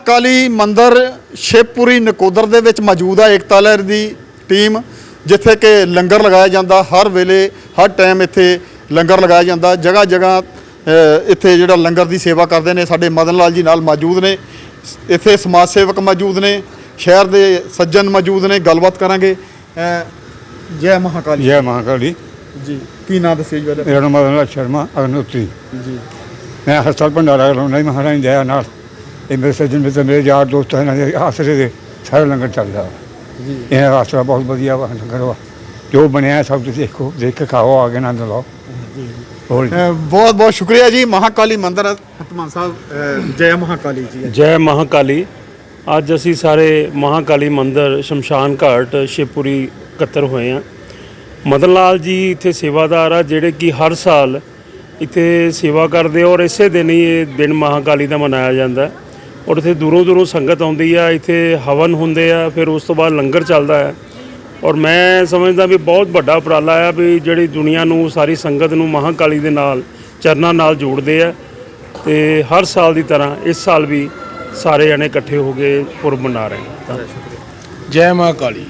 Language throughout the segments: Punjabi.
ਮਹਾਕਾਲੀ ਮੰਦਿਰ ਸ਼ਿਵਪੁਰੀ ਨਕੋਦਰ ਦੇ ਵਿੱਚ ਮੌਜੂਦ ਹੈ ਏਕਤਾ ਲਹਿਰ ਦੀ ਟੀਮ ਜਿੱਥੇ ਕਿ ਲੰਗਰ ਲਗਾਇਆ ਜਾਂਦਾ ਹਰ ਵੇਲੇ ਹਰ ਟਾਈਮ ਇੱਥੇ ਲੰਗਰ ਲਗਾਇਆ ਜਾਂਦਾ। ਜਗ੍ਹਾ ਜਗ੍ਹਾ ਇੱਥੇ ਜਿਹੜਾ ਲੰਗਰ ਦੀ ਸੇਵਾ ਕਰਦੇ ਨੇ ਸਾਡੇ ਮਦਨ ਲਾਲ ਜੀ ਨਾਲ ਮੌਜੂਦ ਨੇ। ਇੱਥੇ ਸਮਾਜ ਸੇਵਕ ਮੌਜੂਦ ਨੇ ਸ਼ਹਿਰ ਦੇ ਸੱਜਣ ਮੌਜੂਦ ਨੇ ਗੱਲਬਾਤ ਕਰਾਂਗੇ। ਜੈ ਮਹਾਕਾਲੀ। ਜੈ ਮਹਾਕਾਲੀ। ਜੀ ਕੀ ਨਾਮ ਦੱਸਿਓ ਜੀ? ਮੇਰਾ ਨਾਮ ਮਦਨ ਲਾਲ ਸ਼ਰਮਾ ਅਗਨੋਤਰੀ। ਜੀ। ਮੈਂ ਸਾਲ ਭੰਡਾਰਾ ਲਾਉਂਦਾ ਜੀ ਮਹਾਰਾਜ ਦਇਆ ਨਾਲ ਇਹ ਮੇਰੇ ਸੱਜਣ ਮਿੱਤਰ ਮੇਰੇ ਯਾਰ ਦੋਸਤ ਹਨ ਦੇ ਆਸਰੇ ਦੇ ਸਾਰਾ ਲੰਗਰ ਚੱਲਦਾ। ਵਾ। ਜੀ। ਇਹ ਆਸਰਾ ਬਹੁਤ ਵਧੀਆ ਵਾ ਲੰਗਰ ਵਾ। ਜੋ ਬਣਿਆ ਸਭ ਤੁਸੀਂ ਦੇਖੋ ਦੇਖ ਕੇ ਖਾਓ ਆ ਕੇ ਆਨੰਦ ਲਓ। ਹੋਰ ਜੀ। ਬਹੁਤ ਬਹੁਤ ਸ਼ੁਕਰੀਆ ਜੀ। ਮਹਾਕਾਲੀ ਮੰਦਿਰ ਹਤਮਾਨ ਸਾਹਿਬ ਜੈ ਮਹਾਕਾਲੀ ਜੀ। ਜੈ ਮਹਾਕਾਲੀ। ਅੱਜ ਅਸੀਂ ਸਾਰੇ ਮਹਾਕਾਲੀ ਮੰਦਿਰ ਸ਼ਮਸ਼ਾਨ ਘਾਟ ਸ਼ਿਵਪੁਰੀ ਇਕੱਤਰ ਹੋਏ ਆ ਮਦਨ ਲਾਲ ਜੀ ਇੱਥੇ ਸੇਵਾਦਾਰ ਆ ਜਿਹੜੇ ਕਿ ਹਰ ਸਾਲ ਇੱਥੇ ਸੇਵਾ ਕਰਦੇ ਔਰ ਇਸੇ ਦਿਨ ਹੀ ਇਹ ਦਿਨ ਮਹਾਕਾਲੀ ਦਾ ਮਨਾਇਆ ਜਾਂਦਾ। ਹੈ। ਔਰ ਇੱਥੇ ਦੂਰੋਂ ਦੂਰੋਂ ਸੰਗਤ ਆਉਂਦੀ ਆ, ਇੱਥੇ ਹਵਨ ਹੁੰਦੇ ਆ, ਫਿਰ ਉਸ ਤੋਂ ਬਾਅਦ ਲੰਗਰ ਚੱਲਦਾ ਹੈ। ਔਰ ਮੈਂ ਸਮਝਦਾ ਵੀ ਬਹੁਤ ਵੱਡਾ ਉਪਰਾਲਾ ਆ ਵੀ ਜਿਹੜੀ ਦੁਨੀਆ ਨੂੰ, ਸਾਰੀ ਸੰਗਤ ਨੂੰ ਮਹਾਕਾਲੀ ਦੇ ਨਾਲ, ਚਰਨਾਂ ਨਾਲ ਜੋੜਦੇ ਆ। ਤੇ ਹਰ ਸਾਲ ਦੀ ਤਰ੍ਹਾਂ ਇਸ ਸਾਲ ਵੀ ਸਾਰੇ ਜਣੇ ਇਕੱਠੇ ਹੋ ਕੇ ਪੁਰਬ ਮਨਾ ਰਹੇ ਨੇ। ਜੈ ਮਾਂ ਕਾਲੀ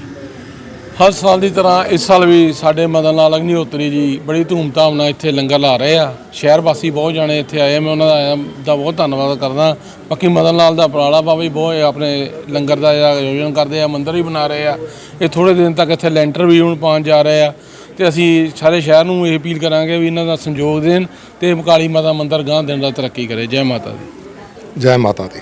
ਹਰ ਸਾਲ ਦੀ ਤਰ੍ਹਾਂ ਇਸ ਸਾਲ ਵੀ ਸਾਡੇ ਮਦਨ ਲਾਲ ਅਗਨੀਹੋਤਰੀ ਜੀ ਬੜੀ ਧੂਮਧਾਮ ਨਾਲ ਇੱਥੇ ਲੰਗਰ ਲਾ ਰਹੇ ਆ। ਸ਼ਹਿਰ ਵਾਸੀ ਬਹੁਤ ਜਾਣੇ ਇੱਥੇ ਆਏ ਮੈਂ ਉਹਨਾਂ ਦਾ ਦਾ ਬਹੁਤ ਧੰਨਵਾਦ ਕਰਦਾ। ਬਾਕੀ ਮਦਨ ਲਾਲ ਦਾ ਉਪਰਾਲਾ ਬਾਬਾ ਜੀ ਬਹੁਤ ਆਪਣੇ ਲੰਗਰ ਦਾ ਆਯੋਜਨ ਕਰਦੇ ਆ, ਮੰਦਿਰ ਵੀ ਬਣਾ ਰਹੇ ਆ। ਇਹ ਥੋੜੇ ਦਿਨ ਤੱਕ ਇੱਥੇ ਲੈਂਟਰ ਵੀ ਹੁਣ ਪਾਉਣ ਜਾ ਰਹੇ ਆ। ਤੇ ਅਸੀਂ ਸਾਰੇ ਸ਼ਹਿਰ ਨੂੰ ਇਹ ਅਪੀਲ ਕਰਾਂਗੇ ਵੀ ਇਹਨਾਂ ਦਾ ਸੰਯੋਗ ਦੇਣ ਤੇ ਕਾਲੀ ਮਾਤਾ ਮੰਦਿਰ ਗਾਂ ਦਿਨ ਦਾ ਤਰੱਕੀ ਕਰੇ। ਜੈ ਮਾਤਾ ਦੀ। ਜੈ ਮਾਤਾ ਦੀ।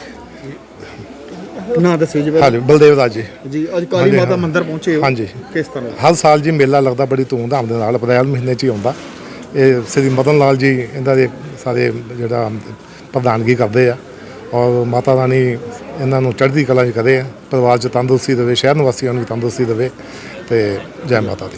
ਨਾਂ ਦੱਸਿਓ ਜੀ। ਹਾਂਜੀ ਬਲਦੇਵ ਦਾਸ ਜੀ। ਜੀ ਅੱਜ ਕਾਲੀ ਮਾਤਾ। ਮੰਦਿਰ ਪਹੁੰਚੇ ਹੋ। ਹਾਂਜੀ। ਕਿਸ ਤਰ੍ਹਾਂ? ਹਰ ਸਾਲ ਜੀ ਮੇਲਾ ਲੱਗਦਾ ਬੜੀ ਧੂਮਧਾਮ ਦੇ ਨਾਲ ਅਪ੍ਰੈਲ ਮਹੀਨੇ 'ਚ ਹੀ ਆਉਂਦਾ। ਇਹ ਸ੍ਰੀ ਮਦਨ ਲਾਲ ਜੀ ਇਹਨਾਂ ਦੇ ਸਾਰੇ ਜਿਹੜਾ ਪ੍ਰਧਾਨਗੀ ਕਰਦੇ ਆ। ਔਰ ਮਾਤਾ ਰਾਣੀ ਇਹਨਾਂ ਨੂੰ ਚੜ੍ਹਦੀ ਕਲਾ 'ਚ ਕਰੇ ਆ। ਪਰਿਵਾਰ 'ਚ ਤੰਦਰੁਸਤੀ ਦੇਵੇ ਸ਼ਹਿਰ ਨਿਵਾਸੀਆਂ ਨੂੰ ਵੀ ਤੰਦਰੁਸਤੀ ਦੇਵੇ। ਤੇ ਜੈ ਮਾਤਾ ਦੀ।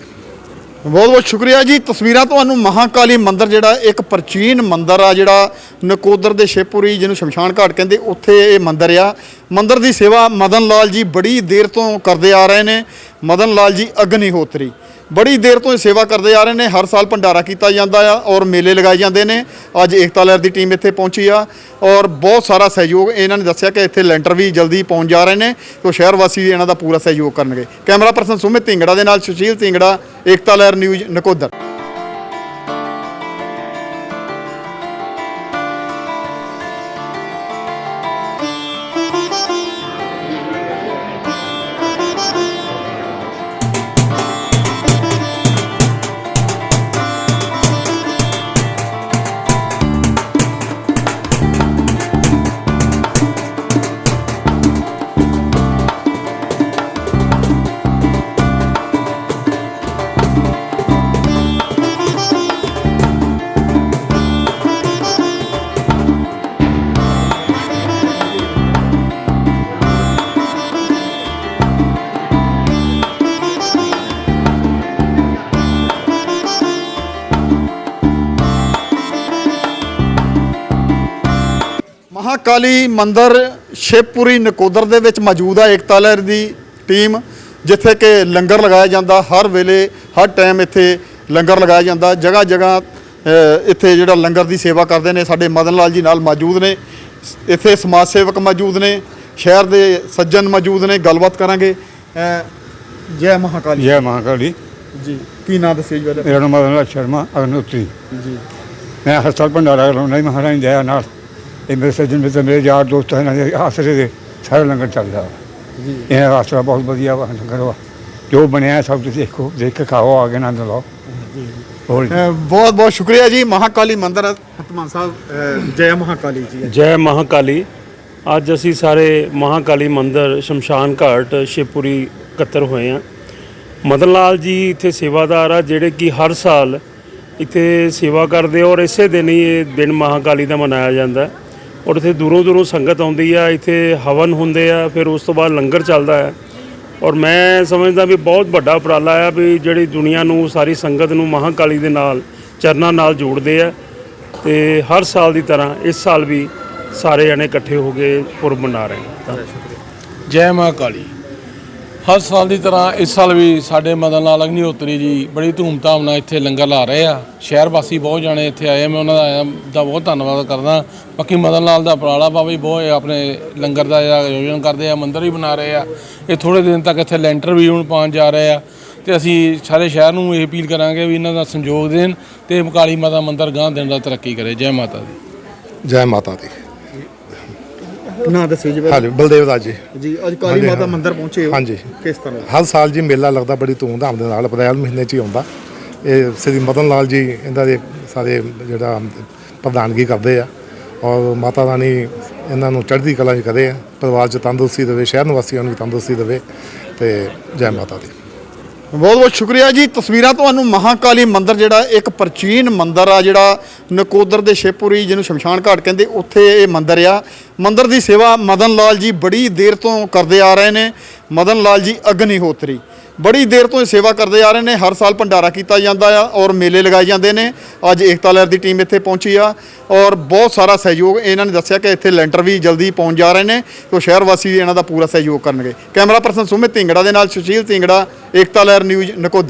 ਬਹੁਤ ਬਹੁਤ ਸ਼ੁਕਰੀਆ ਜੀ। ਤਸਵੀਰਾਂ ਤੁਹਾਨੂੰ ਮਹਾਕਾਲੀ ਮੰਦਿਰ ਜਿਹੜਾ, ਇੱਕ ਪ੍ਰਾਚੀਨ ਮੰਦਿਰ ਆ ਜਿਹੜਾ ਨਕੋਦਰ ਦੇ ਸ਼ੇਪੁਰੀ ਜਿਹਨੂੰ ਸ਼ਮਸ਼ਾਨ ਘਾਟ ਕਹਿੰਦੇ, ਉੱਥੇ ਇਹ ਮੰਦਿਰ ਆ। ਮੰਦਿਰ ਦੀ ਸੇਵਾ ਮਦਨ ਲਾਲ ਜੀ ਬੜੀ ਦੇਰ ਤੋਂ ਕਰਦੇ ਆ ਰਹੇ ਨੇ। ਮਦਨ ਲਾਲ ਜੀ ਅਗਨੀਹੋਤਰੀ ਬੜੀ ਦੇਰ ਤੋਂ ਇਹ ਸੇਵਾ ਕਰਦੇ ਆ ਰਹੇ ਨੇ। ਹਰ ਸਾਲ ਭੰਡਾਰਾ ਕੀਤਾ ਜਾਂਦਾ ਆ ਔਰ ਮੇਲੇ ਲਗਾਏ ਜਾਂਦੇ ਨੇ। ਅੱਜ ਏਕਤਾ ਲਹਿਰ ਦੀ ਟੀਮ ਇੱਥੇ ਪਹੁੰਚੀ ਆ ਔਰ ਬਹੁਤ ਸਾਰਾ ਸਹਿਯੋਗ ਇਹਨਾਂ ਨੇ ਦੱਸਿਆ ਕਿ ਇੱਥੇ ਲੈਂਟਰ ਵੀ ਜਲਦੀ ਪਹੁੰਚ ਜਾ ਰਹੇ ਨੇ ਤੇ ਸ਼ਹਿਰ ਵਾਸੀ ਇਹਨਾਂ ਦਾ ਪੂਰਾ ਸਹਿਯੋਗ ਕਰਨਗੇ। ਕੈਮਰਾ ਪਰਸਨ ਸੁਮਿਤ ਢਿੰਗੜਾ ਦੇ ਨਾਲ ਸੁਸ਼ੀਲ ਢਿੰਗੜਾ, ਏਕਤਾ ਲਹਿਰ ਨਿਊਜ਼ ਨਕੋਦਰ। ਮਹਾਕਾਲੀ ਮੰਦਿਰ ਸ਼ਿਵਪੁਰੀ ਨਕੋਦਰ ਦੇ ਵਿੱਚ ਮੌਜੂਦ ਹੈ ਏਕਤਾ ਲਹਿਰ ਦੀ ਟੀਮ ਜਿੱਥੇ ਕਿ ਲੰਗਰ ਲਗਾਇਆ ਜਾਂਦਾ ਹਰ ਵੇਲੇ ਹਰ ਟਾਈਮ ਇੱਥੇ ਲੰਗਰ ਲਗਾਇਆ ਜਾਂਦਾ। ਜਗ੍ਹਾ ਜਗ੍ਹਾ ਇੱਥੇ ਜਿਹੜਾ ਲੰਗਰ ਦੀ ਸੇਵਾ ਕਰਦੇ ਨੇ ਸਾਡੇ ਮਦਨ ਲਾਲ ਜੀ ਨਾਲ ਮੌਜੂਦ ਨੇ। ਇੱਥੇ ਸਮਾਜ ਸੇਵਕ ਮੌਜੂਦ ਨੇ ਸ਼ਹਿਰ ਦੇ ਸੱਜਣ ਮੌਜੂਦ ਨੇ ਗੱਲਬਾਤ ਕਰਾਂਗੇ। ਜੈ ਮਹਾਕਾਲੀ। ਜੈ ਮਹਾਕਾਲੀ। ਜੀ ਕੀ ਨਾਮ ਦੱਸਿਓ ਜੀ? ਮੇਰਾ ਨਾਮ ਮਦਨ ਲਾਲ ਸ਼ਰਮਾ ਅਗਨੋਤਰੀ। ਜੀ। ਮੈਂ ਸਾਲ ਭੰਡਾਰਾ ਲਾਉਂਦਾ ਜੀ ਮਹਾਰਾਜ ਦੀ ਦਇਆ ਨਾਲ। ਇਹ ਮੇਰੇ ਸੱਜਣ ਮਿੱਤਰ ਮੇਰੇ ਯਾਰ ਦੋਸਤ ਹਨ ਦੇ ਆਸਰੇ ਦੇ ਸਾਰਾ ਲੰਗਰ ਚੱਲਦਾ ਵਾ। ਜੀ। ਇਹ ਆਸਰਾ ਬਹੁਤ ਵਧੀਆ ਵਾ ਲੰਗਰ ਵਾ। ਜੋ ਬਣਿਆ ਸਭ ਤੁਸੀਂ ਦੇਖੋ ਦੇਖ ਕੇ ਖਾਓ ਆ ਕੇ ਆਨੰਦ ਲਓ। ਹੋਰ ਜੀ। ਅ, ਬਹੁਤ ਬਹੁਤ ਸ਼ੁਕਰੀਆ ਜੀ। ਮਹਾਕਾਲੀ ਮੰਦਿਰ ਹਤਮਾਨ ਸਾਹਿਬ ਜੈ ਮਹਾਕਾਲੀ ਜੀ। ਜੈ ਮਹਾਕਾਲੀ। ਅੱਜ ਅਸੀਂ ਸਾਰੇ ਮਹਾਕਾਲੀ ਮੰਦਿਰ ਸ਼ਮਸ਼ਾਨ ਘਾਟ ਸ਼ਿਵਪੁਰੀ ਇਕੱਤਰ ਹੋਏ ਆ ਮਦਨ ਲਾਲ ਜੀ ਇੱਥੇ ਸੇਵਾਦਾਰ ਆ ਜਿਹੜੇ ਕਿ ਹਰ ਸਾਲ ਇੱਥੇ ਸੇਵਾ ਕਰਦੇ ਆ ਔਰ ਇਸੇ ਦਿਨ ਹੀ ਇਹ ਦਿਨ ਮਹਾਕਾਲੀ ਦਾ ਮਨਾਇਆ ਜਾਂਦਾ। ਹੈ। ਔਰ ਇੱਥੇ ਦੂਰੋਂ ਦੂਰੋਂ ਸੰਗਤ ਆਉਂਦੀ ਆ, ਇੱਥੇ ਹਵਨ ਹੁੰਦੇ ਆ, ਫਿਰ ਉਸ ਤੋਂ ਬਾਅਦ ਲੰਗਰ ਚੱਲਦਾ ਹੈ। ਔਰ ਮੈਂ ਸਮਝਦਾ ਵੀ ਬਹੁਤ ਵੱਡਾ ਉਪਰਾਲਾ ਆ ਵੀ ਜਿਹੜੀ ਦੁਨੀਆ ਨੂੰ, ਸਾਰੀ ਸੰਗਤ ਨੂੰ ਮਹਾਕਾਲੀ ਦੇ ਨਾਲ, ਚਰਨਾਂ ਨਾਲ ਜੋੜਦੇ ਆ ਤੇ ਹਰ ਸਾਲ ਦੀ ਤਰ੍ਹਾਂ ਇਸ ਸਾਲ ਵੀ ਸਾਰੇ ਜਣੇ ਇਕੱਠੇ ਹੋ ਕੇ ਪੁਰਬ ਮਨਾ ਰਹੇ ਨੇ। ਜੈ ਮਾਂ ਕਾਲੀ ਹਰ ਸਾਲ ਦੀ ਤਰ੍ਹਾਂ ਇਸ ਸਾਲ ਵੀ ਸਾਡੇ ਮਦਨ ਲਾਲ ਅਗਨੀਹੋਤਰੀ ਜੀ ਬੜੀ ਧੂਮਧਾਮ ਨਾਲ ਇੱਥੇ ਲੰਗਰ ਲਾ ਰਹੇ ਆ। ਸ਼ਹਿਰ ਵਾਸੀ ਬਹੁਤ ਜਾਣੇ ਇੱਥੇ ਆਏ ਆ। ਮੈਂ ਉਹਨਾਂ ਦਾ ਦਾ ਬਹੁਤ ਧੰਨਵਾਦ ਕਰਦਾ। ਬਾਕੀ ਮਦਨ ਲਾਲ ਦਾ ਉਪਰਾਲਾ ਬਾਬਾ ਜੀ ਬਹੁਤ ਆਪਣੇ ਲੰਗਰ ਦਾ ਜਿਹੜਾ ਆਯੋਜਨ ਕਰਦੇ ਆ, ਮੰਦਿਰ ਵੀ ਬਣਾ ਰਹੇ ਆ। ਇਹ ਥੋੜੇ ਦਿਨ ਤੱਕ ਇੱਥੇ ਲੈਂਟਰ ਵੀ ਹੁਣ ਪਾਉਣ ਜਾ ਰਹੇ ਆ। ਤੇ ਅਸੀਂ ਸਾਰੇ ਸ਼ਹਿਰ ਨੂੰ ਇਹ ਅਪੀਲ ਕਰਾਂਗੇ ਵੀ ਇਹਨਾਂ ਦਾ ਸੰਯੋਗ ਦੇਣ ਤੇ ਕਾਲੀ ਮਾਤਾ ਮੰਦਿਰ ਗਾਂ ਦਿਨ ਦਾ ਤਰੱਕੀ ਕਰੇ। ਜੈ ਮਾਤਾ ਦੀ। ਜੈ ਮਾਤਾ ਦੀ। ਨਾਂ ਦੱਸਿਓ ਜੀ ਹਾਂਜੀ ਬਲਦੇਵ ਦਾਸ ਜੀ। ਜੀ ਅੱਜ ਕਾਲੀ ਹਾਂਜੀ, ਮਾਤਾ ਹਾਂ। ਮੰਦਿਰ ਪਹੁੰਚੇ ਹੋ। ਹਾਂਜੀ। ਕਿਸ ਤਰ੍ਹਾਂ? ਹਰ ਸਾਲ ਜੀ ਮੇਲਾ ਲੱਗਦਾ ਬੜੀ ਧੂਮਧਾਮ ਦੇ ਨਾਲ ਅਪ੍ਰੈਲ ਮਹੀਨੇ 'ਚ ਹੀ ਆਉਂਦਾ। ਇਹ ਸ੍ਰੀ ਮਦਨ ਲਾਲ ਜੀ ਇਹਨਾਂ ਦੇ ਸਾਰੇ ਜਿਹੜਾ ਪ੍ਰਧਾਨਗੀ ਕਰਦੇ ਆ। ਔਰ ਮਾਤਾ ਰਾਣੀ ਇਹਨਾਂ ਨੂੰ ਚੜ੍ਹਦੀ ਕਲਾ 'ਚ ਕਰੇ ਆ। ਪਰਿਵਾਰ 'ਚ ਤੰਦਰੁਸਤੀ ਦੇਵੇ ਸ਼ਹਿਰ ਨਿਵਾਸੀਆਂ ਨੂੰ ਵੀ ਤੰਦਰੁਸਤੀ ਦੇਵੇ। ਤੇ ਜੈ ਮਾਤਾ ਦੀ। ਬਹੁਤ ਬਹੁਤ ਸ਼ੁਕਰੀਆ ਜੀ। ਤਸਵੀਰਾਂ ਤੁਹਾਨੂੰ ਮਹਾਕਾਲੀ ਮੰਦਿਰ ਜਿਹੜਾ, ਇੱਕ ਪ੍ਰਾਚੀਨ ਮੰਦਿਰ ਆ ਜਿਹੜਾ ਨਕੋਦਰ ਦੇ ਸ਼ੇਪੁਰੀ ਜਿਹਨੂੰ ਸ਼ਮਸ਼ਾਨ ਘਾਟ ਕਹਿੰਦੇ, ਉੱਥੇ ਇਹ ਮੰਦਿਰ ਆ। ਮੰਦਿਰ ਦੀ ਸੇਵਾ ਮਦਨ ਲਾਲ ਜੀ ਬੜੀ ਦੇਰ ਤੋਂ ਕਰਦੇ ਆ ਰਹੇ ਨੇ। ਮਦਨ ਲਾਲ ਜੀ ਅਗਨੀਹੋਤਰੀ ਬੜੀ ਦੇਰ ਤੋਂ ਇਹ ਸੇਵਾ ਕਰਦੇ ਆ ਰਹੇ ਨੇ। ਹਰ ਸਾਲ ਭੰਡਾਰਾ ਕੀਤਾ ਜਾਂਦਾ ਆ ਔਰ ਮੇਲੇ ਲਗਾਏ ਜਾਂਦੇ ਨੇ। ਅੱਜ ਏਕਤਾ ਲਹਿਰ ਦੀ ਟੀਮ ਇੱਥੇ ਪਹੁੰਚੀ ਆ ਔਰ ਬਹੁਤ ਸਾਰਾ ਸਹਿਯੋਗ ਇਹਨਾਂ ਨੇ ਦੱਸਿਆ ਕਿ ਇੱਥੇ ਲੈਂਟਰ ਵੀ ਜਲਦੀ ਪਹੁੰਚ ਜਾ ਰਹੇ ਨੇ ਤੇ ਸ਼ਹਿਰ ਵਾਸੀ ਇਹਨਾਂ ਦਾ ਪੂਰਾ ਸਹਿਯੋਗ ਕਰਨਗੇ। ਕੈਮਰਾ ਪਰਸਨ ਸੁਮਿਤ ਢਿੰਗੜਾ ਦੇ ਨਾਲ ਸੁਸ਼ੀਲ ਢਿੰਗੜਾ, ਏਕਤਾ ਲਹਿਰ ਨਿਊਜ਼ ਨਕੋਦਰ।